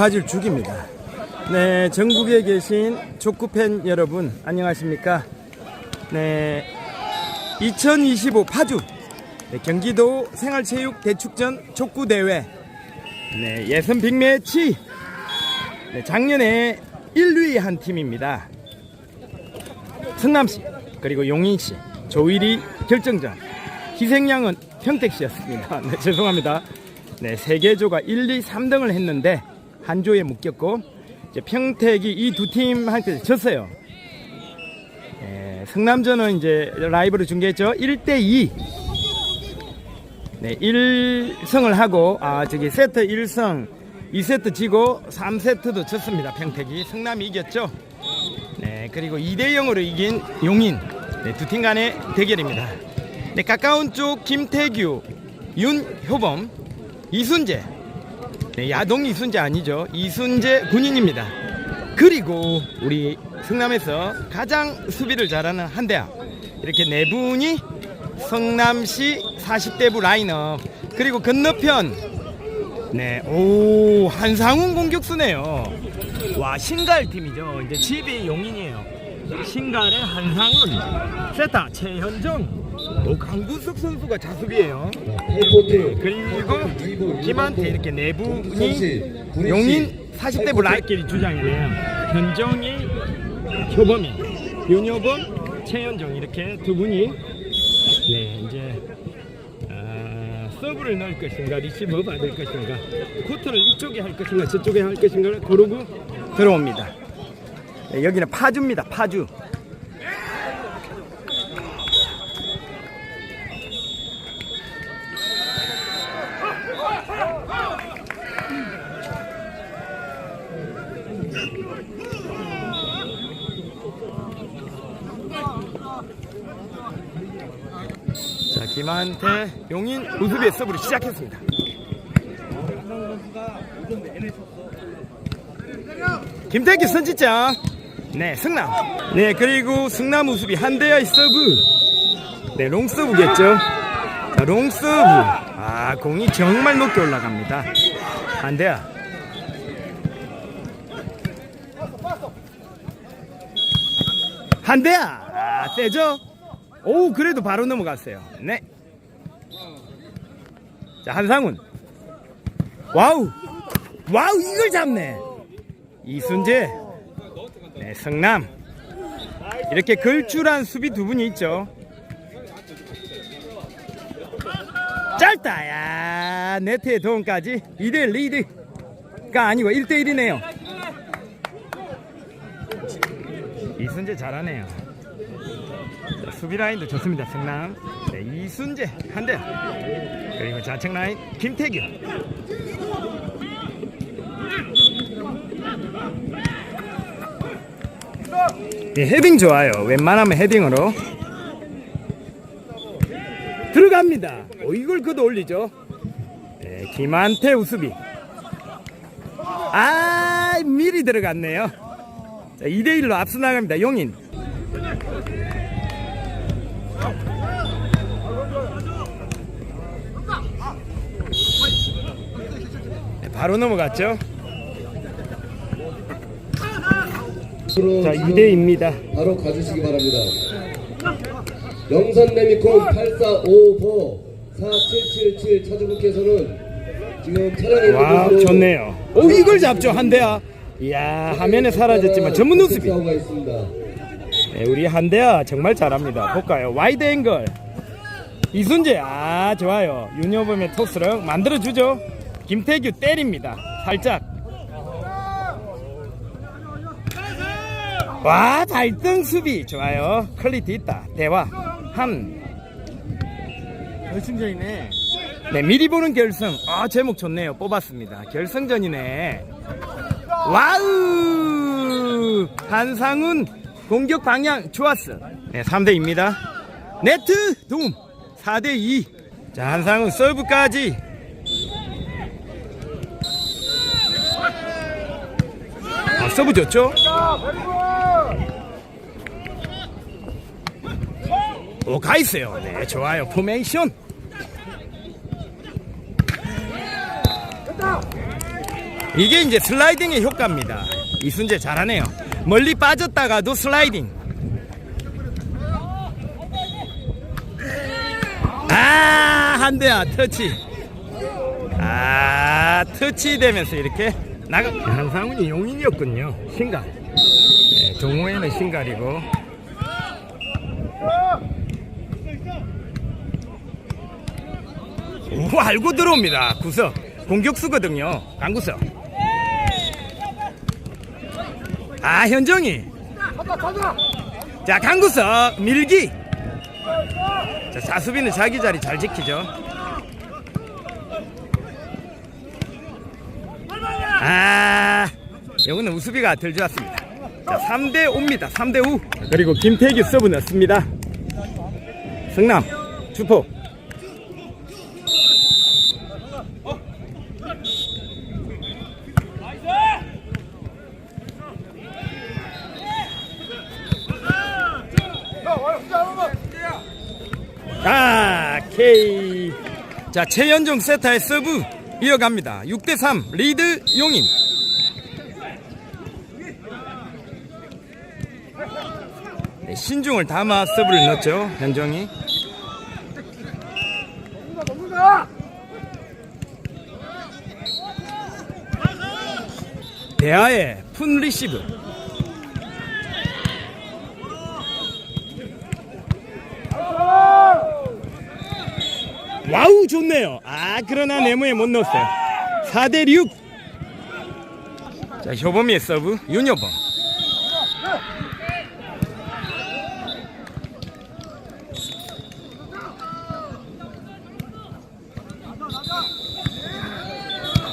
화질 죽입니다. 네, 전국에 계신 족구 팬 여러분, 안녕하십니까? 네, 2025 파주 네, 경기도 생활체육 대축전 족구 대회 네, 예선 빅매치 네, 작년에 1위 한 팀입니다. 성남시 그리고 용인시 조일이 결정전 희생양은 평택시였습니다. 네, 죄송합니다. 네, 세계조가 1, 2, 3등을 했는데 한 조에 묶였고 이제 평택이 이 두 팀한테 졌어요. 네, 성남전은 이제 라이브로 중계했죠. 1대 2. 네, 1승을 하고 아 저기 세트 1승 2세트 지고 3세트도 졌습니다. 평택이 성남이 이겼죠. 네, 그리고 2대 0으로 이긴 용인 네, 두 팀 간의 대결입니다. 네, 가까운 쪽 김태규, 윤효범, 이순재. 네, 야동 이순재 아니죠. 이순재 군인입니다. 그리고 우리 성남에서 가장 수비를 잘하는 한대학. 이렇게 네 분이 성남시 40대부 라인업. 그리고 건너편 네, 오 한상훈 공격수네요. 와 신갈 팀이죠. 이제 집이 용인이에요. 신갈의 한상훈, 세타 최현정, 오 강구석 선수가 자수비예요. 그리고 김한태 이렇게 네 분이 용인 40대 블라이끼리 주장이네요. 현정이, 효범이, 윤효범, 최현정 이렇게 두 분이 네 이제 아, 서브를 넣을 것인가 리시브 받을 것인가 코트를 이쪽에 할 것인가 저쪽에 할 것인가를 고르고 들어옵니다. 네, 여기는 파주입니다. 파주. 김한태 용인 우수비의 서브를 시작했습니다. 김태기 선지장 네 승남. 네 그리고 승남 우수비 한대야의 서브. 네 롱서브겠죠? 자 롱서브. 아 공이 정말 높게 올라갑니다. 한대야. 한대야! 아 세죠 오 그래도 바로 넘어갔어요. 네. 자 한상훈. 와우. 와우 이걸 잡네. 이순재. 네, 성남. 이렇게 걸출한 수비 두 분이 있죠. 짧다. 야 네트의 도움까지. 2대1 리드가 아니고 1대1이네요. 이순재 잘하네요. 자, 수비 라인도 좋습니다 성남 네, 이순재 한대 그리고 좌측 라인 김태규 예, 헤딩 좋아요. 웬만하면 헤딩으로 들어갑니다. 오, 이걸 그도 올리죠. 네, 김한태 우수비. 아, 미리 들어갔네요. 자, 2대 1로 앞서 나갑니다. 용인. 바로 넘어갔죠. 자, 2대2입니다. 바로 가주시기 바랍니다. 영산 레미콘 8455 4777 차주분께서는 지금 차량의 와, 좋네요. 오, 이걸 잡죠, 한대야. 이야, 화면에 사라졌지만 전문 있습니다. 네, 우리 한대야 정말 잘합니다. 볼까요? 와이드 앵글. 이순재, 아, 좋아요. 윤여범의 토스를 만들어주죠. 김태규 때립니다. 살짝. 와, 발등 수비. 좋아요. 퀄리티 있다. 대화. 한. 결승전이네. 네, 미리 보는 결승. 아, 제목 좋네요. 뽑았습니다. 결승전이네. 와우! 한상훈 공격 방향 좋았어. 네, 3대2입니다. 네트 도움 4대2. 자, 한상훈 서브까지. 서브 좋죠? 오, 가 있어요. 네, 좋아요. 포메이션. 이게 이제 슬라이딩의 효과입니다. 이순재 잘하네요. 멀리 빠졌다가도 슬라이딩. 아, 한 대야, 터치. 아, 터치 되면서 이렇게 나가. 한상훈이 용인이었군요. 신갈. 네, 동호회는 신갈이고. 오, 알고 들어옵니다. 구석. 공격수거든요. 강구석. 아, 현정이. 자, 강구석. 밀기. 자, 사수비는 자기 자리 잘 지키죠. 아, 이거는 우수비가 덜 좋았습니다. 자, 3대 5입니다. 3대 5. 그리고 김태기 서브 넣습니다. 성남, 주포. 아, K. 자, 최연종 세타의 서브 이어갑니다. 6대 3 리드 용인. 네, 신중을 담아 서브를 넣었죠. 현정이. 대하의 푼 리시브. 와우 좋네요. 아 그러나 네모에 못 넣었어요. 4대 6. 자 효범이의 서브 윤효범.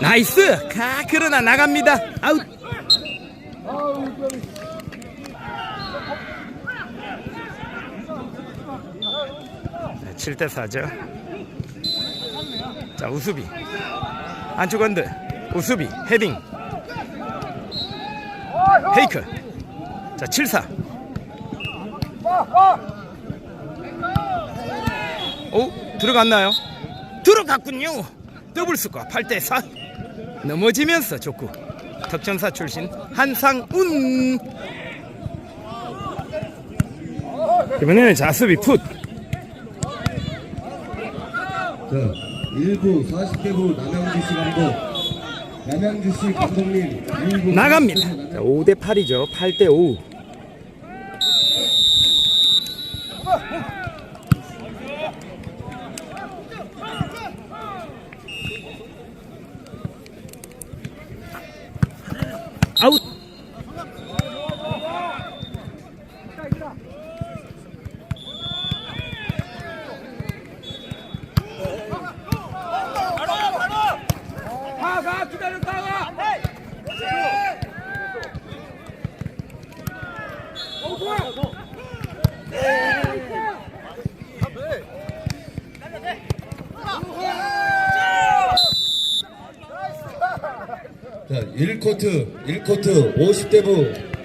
나이스. 가 그러나 나갑니다. 아웃. 네, 7대 4죠. 자 우수비. 안쪽 언드 우수비 헤딩. 페이크. 자 7사. 오 들어갔나요? 들어갔군요. 더블 스코어 8대 4 넘어지면서 좋고 덕전사 출신 한상운 이번에는 자수비 풋. 자, 1부 40대부 남양주시 감독, 남양주시 감독님, 1부 나갑니다. 자, 5대 8이죠. 8대 5. 아웃. 자, 1코트, 1코트 50대부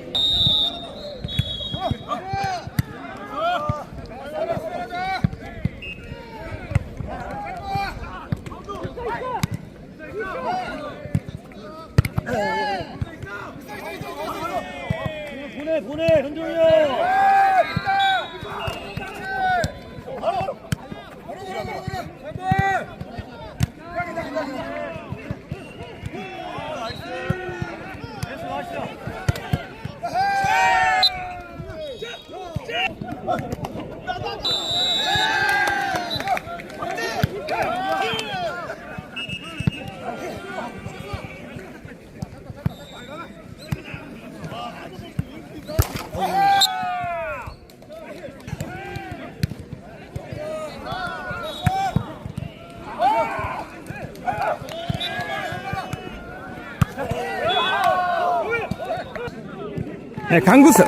네, 강구석.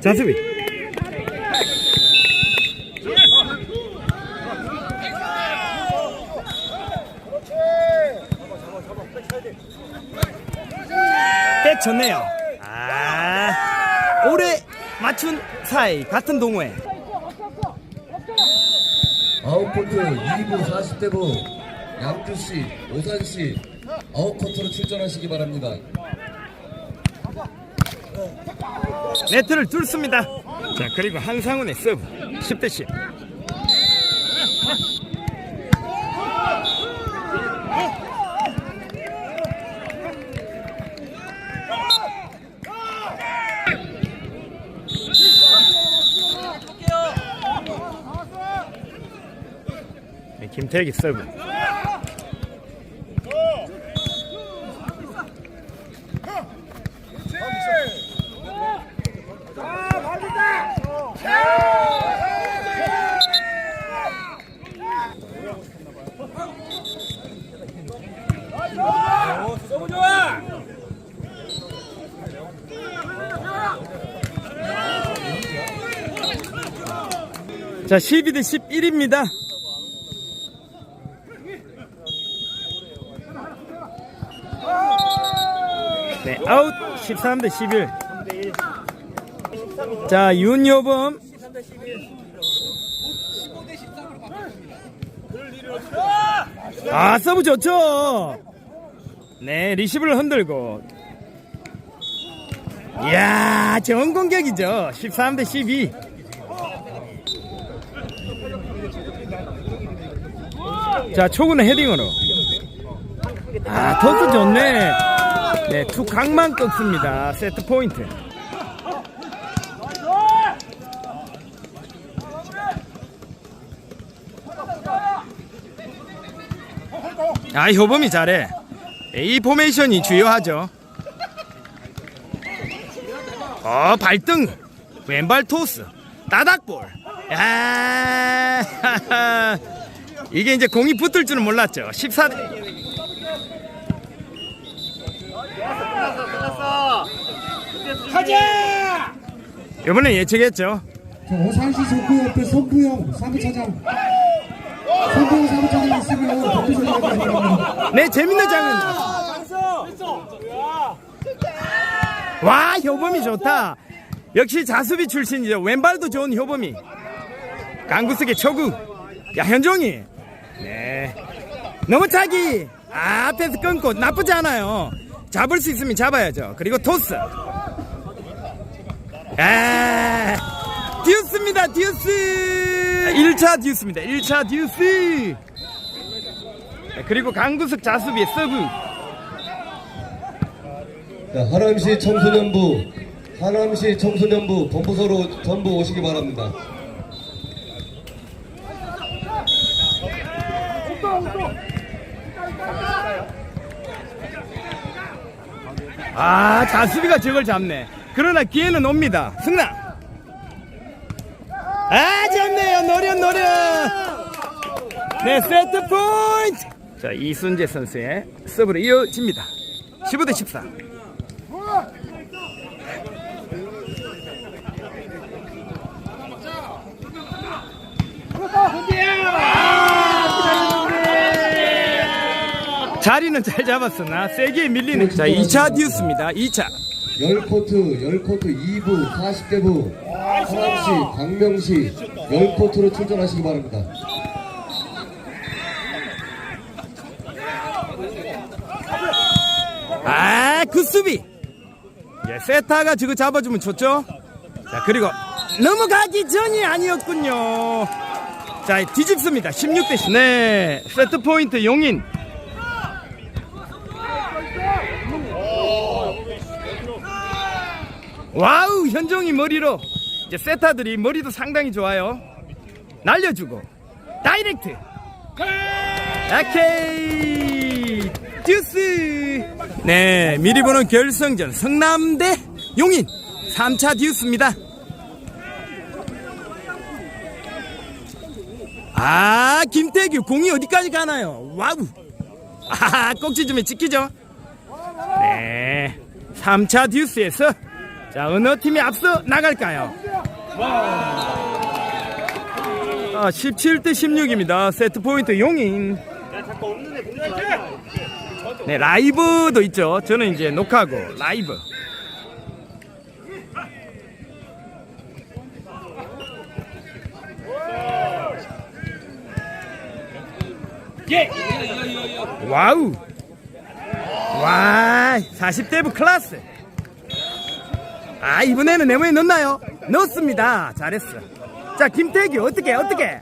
자수비. 때쳤네요. 아, 올해 맞춘 사이 같은 동호회. 아웃코트 2부 40대부 양주시, 오산시 아웃코트로 출전하시기 바랍니다. 네트를 뚫습니다. 자, 그리고 한상훈의 서브 10대 10. 네, 김태기 서브. 자, 12대 11입니다. 네, 아웃 13대 11. 자, 윤여범. 아, 서브 좋죠. 네, 리시브를 흔들고. 이야, 좋은 공격이죠. 13대 12. 자, 초구는 헤딩으로. 아, 토스 좋네. 네, 투 각만 꺾습니다. 세트 포인트. 아, 효범이 잘해. 이 포메이션이 주요하죠. 어, 발등. 왼발 토스. 따닥볼. 야, 이게 이제 공이 붙을 줄은 몰랐죠. 14대. 이번엔 예측했죠. 자, 오산시 옆에 선부영 사무차장 선부영 사무차장 있으면. 네, 재밌는 장면. 와, 효범이 좋다. 역시 자수비 출신이죠. 왼발도 좋은 효범이. 강구석의 초구. 야, 현종이. 네. 너무 차기. 아, 앞에서 끊고 나쁘지 않아요. 잡을 수 있으면 잡아야죠. 그리고 토스. 아, 듀스입니다, 듀스. 1차 듀스입니다. 1차 듀스. 네, 그리고 강구석 자수비의 서브. 자, 하남시 청소년부, 하남시 청소년부 본부서로 전부 오시기 바랍니다. 아, 자수비가 저걸 잡네. 그러나 기회는 옵니다. 승남. 아, 잡네요. 노련, 노련. 네, 세트 포인트. 자, 이순재 선수의 서브로 이어집니다. 15대 14. 자리는 잘 잡았으나 세게 밀리는 자 2차 듀스입니다 2차 10코트, 10코트 2부 40대부 하남시, 광명시 10코트로 출전하시기 바랍니다. 아, 그 수비. 예, 세타가 지금 잡아주면 좋죠. 자, 그리고 넘어가기 전이 아니었군요. 자, 뒤집습니다. 16대 10. 네, 세트 포인트 용인. 와우, 현종이 머리로. 이제 세타들이 머리도 상당히 좋아요. 날려주고. 다이렉트. 오케이 듀스 네 미리 보는 결승전 성남대 용인 3차 듀스입니다 아 김태규 공이 어디까지 가나요 와우 아 꼭지점에 찍히죠 네 3차 듀스에서 자 어느 팀이 앞서 나갈까요 아, 17대 16입니다. 세트 포인트 용인. 네, 라이브도 있죠. 저는 이제 녹화하고 라이브. 와우. 와, 40대부 클래스. 아, 이번에는 네모에 넣나요? 넣었습니다. 잘했어. 자, 김태기, 어떻게, 어떻게?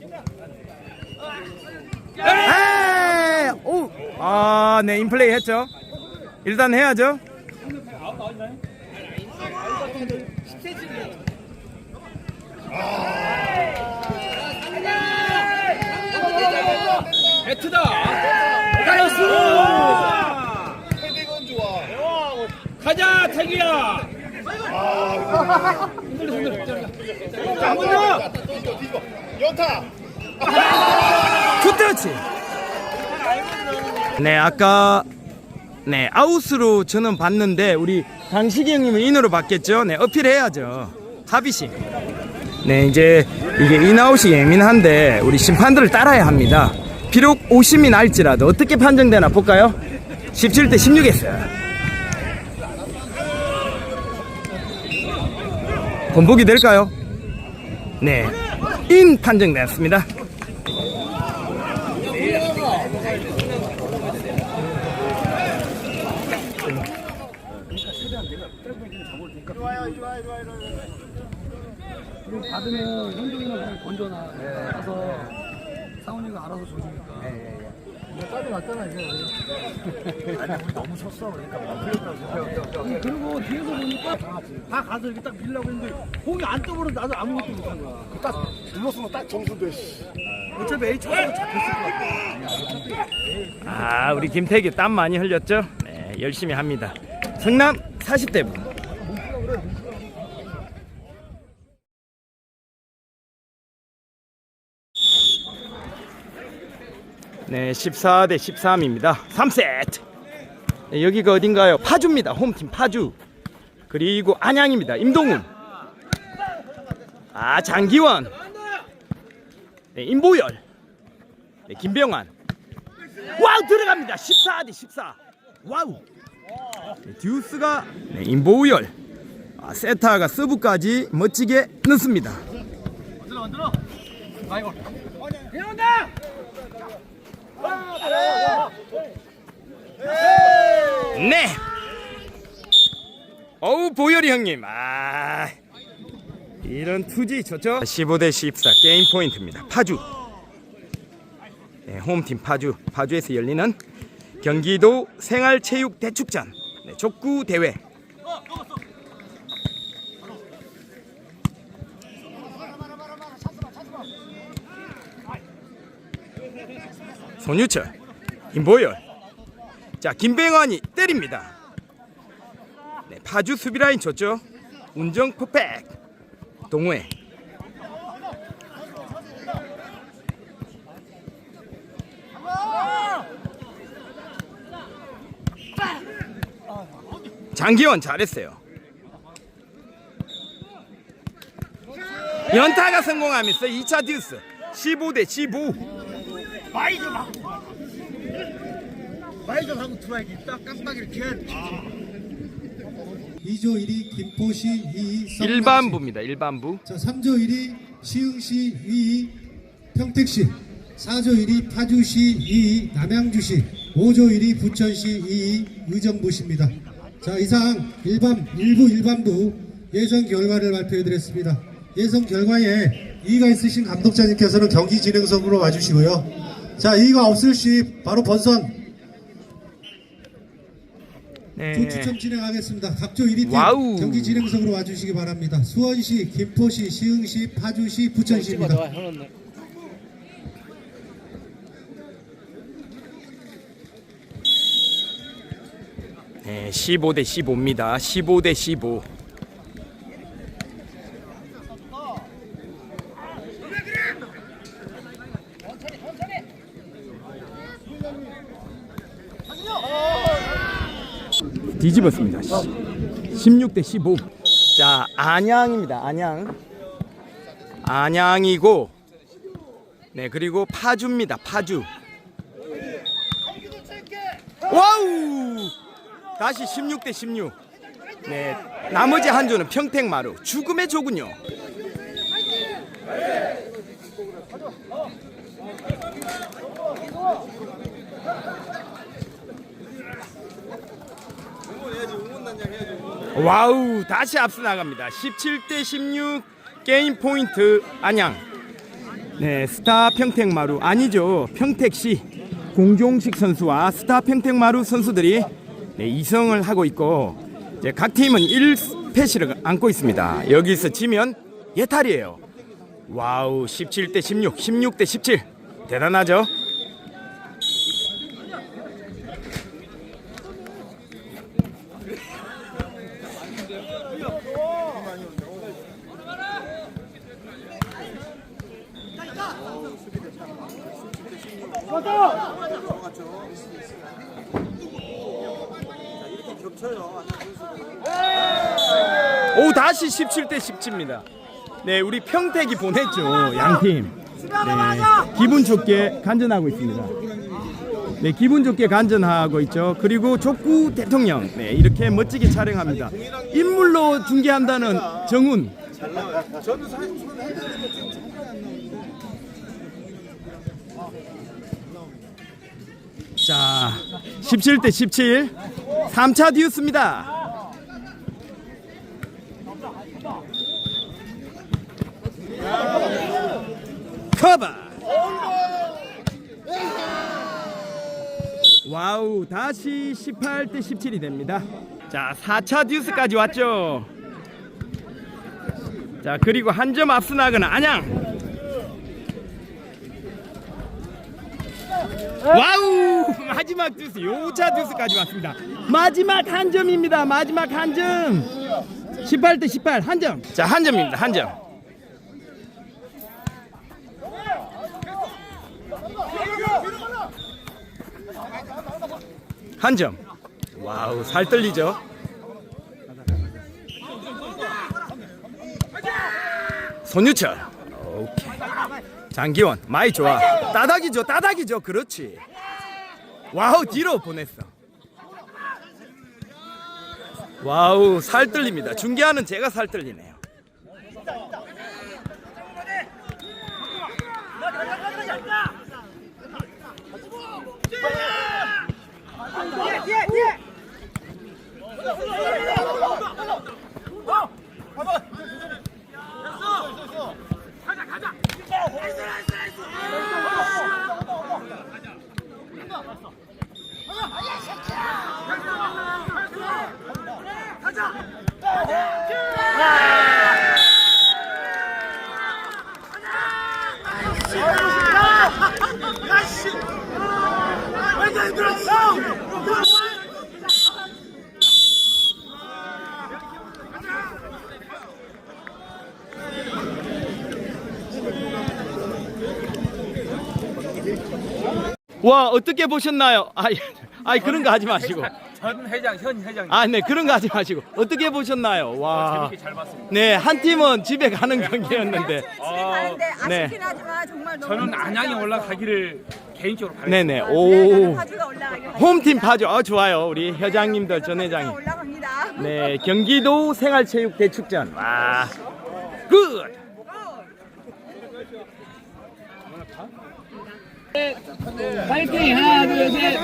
아, 오, 아, 네, 인플레이 했죠. 일단 해야죠. 가자 태기야 네, 아까 네 아웃으로 저는 봤는데 우리 강식이 형님은 인으로 봤겠죠. 네, 어필해야죠. 하비씨. 네, 이제 이게 인아웃이 예민한데 우리 심판들을 따라야 합니다. 비록 오심이 날지라도 어떻게 판정되나 볼까요? 17대 16 했어 번복이 될까요? 네, 인 판정됐습니다. 받으면 현종이나 건져놔. 가서 상훈이가 알아서 줘주니까. 짜증 났잖아 이제. 아니 우리 너무 섰어 그러니까 풀렸다고. 그리고 뒤에서 보니까 다 가서 이렇게 딱 빌려고 했는데 공이 안 떠버려 나도 아무것도 못한 거야. 딱 눌렀으면 딱 점수인데. 어차피 A 차로 잡혔을 것 같아. 아, 우리 김태기 땀 많이 흘렸죠? 네, 열심히 합니다. 성남 40대부. 네, 14대 13입니다. 3세트. 네, 여기가 어딘가요? 파주입니다. 홈팀 파주. 그리고 안양입니다. 임동훈. 아, 장기원. 네, 임보열. 네, 김병환. 와우 들어갑니다 14대 14 와우 네, 듀스가 네, 임보우열 아, 세타가 서브까지 멋지게 넣습니다 네. 어우 보열이 형님. 아 이런 투지 좋죠? 15대 14 게임 포인트입니다. 파주. 네, 홈팀 파주. 파주에서 열리는 경기도 생활체육 대축전. 네, 족구 대회. 손유철, 김보열, 자 김병환이 때립니다. 네, 파주 수비 라인 좋죠. 운정 퍼펙, 동호회. 장기원 잘했어요. 연타가 성공하면서 2차 듀스 15 대 15. 많이 좀 하고 많이 좀 하고 들어야지 딱 깜빡이를 기어 2조 1위 김포시 2위 썸남시. 일반부입니다. 일반부. 자 3조 1위 시흥시 2위 평택시 4조 1위 파주시 2위 남양주시 5조 1위 부천시 2위 의정부시입니다. 자 이상 일반 일부 일반부 예선 결과를 발표해 드렸습니다. 예선 결과에 이의가 있으신 감독자님께서는 경기 진행석으로 와주시고요. 자 이의가 없을 시 바로 번선 네. 조 추첨 진행하겠습니다. 각조 1위 팀 와우. 경기 진행석으로 와주시기 바랍니다. 수원시, 김포시, 시흥시, 파주시, 부천시입니다. 네, 15대 15입니다. 15대 15. 뒤집었습니다. 16대 15. 자, 안양입니다. 안양. 안양이고 네, 그리고 파주입니다. 파주. 와우! 다시 16대 16. 네, 나머지 한 조는 평택마루 죽음의 조군요. 와우 다시 앞서 나갑니다. 17대 16 게임 포인트 안양. 네 스타 평택마루. 아니죠. 평택시 공종식 선수와 스타 평택마루 선수들이 네, 2승을 하고 있고 이제 각 팀은 1패시를 안고 있습니다. 여기서 지면 예탈이에요. 와우 17대 16 16대 17 대단하죠 오 17대 17입니다. 네, 우리 평택이 보냈죠. 양팀. 네, 기분 좋게 간전하고 있습니다. 네, 기분 좋게 간전하고 있죠. 그리고 족구 대통령. 네, 이렇게 멋지게 촬영합니다. 인물로 중계한다는 정훈. 자, 17대 17. 3차 듀스입니다. 커버. 와우, 다시 18대 17이 됩니다. 자, 4차 듀스까지 왔죠. 자, 그리고 한 점 앞서 나가는 안양. 와우! 마지막 듀스, 요차 듀스까지 왔습니다. 마지막 한 점입니다. 마지막 한 점. 18대 18, 한 점. 자, 한 점입니다. 한 점. 한 점. 와우, 살 떨리죠? 손유철. 오케이. 장기원, 많이 좋아. 따닥이죠, 따닥이죠. 그렇지. 와우, 뒤로 보냈어. 와우, 살 떨립니다. 중계하는 제가 살 떨리네요. 와, 어떻게 보셨나요? 아이, 아이 그런 거 하지 마시고. 전 회장, 현 회장. 아, 네, 그런 거 하지 마시고. 어떻게 보셨나요? 와. 잘 봤습니다. 네, 한 팀은 집에 가는 경기였는데. 집에 가는데 네. 아쉽긴 하지만 정말 너무 저는 안양에 올라가기를 개인적으로. 네네. 네, 오. 저는 파주가 올라가길 홈팀 바랍니다. 파죠. 아, 좋아요. 우리 회장님들, 전 회장님. 올라갑니다. 네, 경기도 생활체육 대축전. 와. 굿. 파이팅. 하나 둘 셋.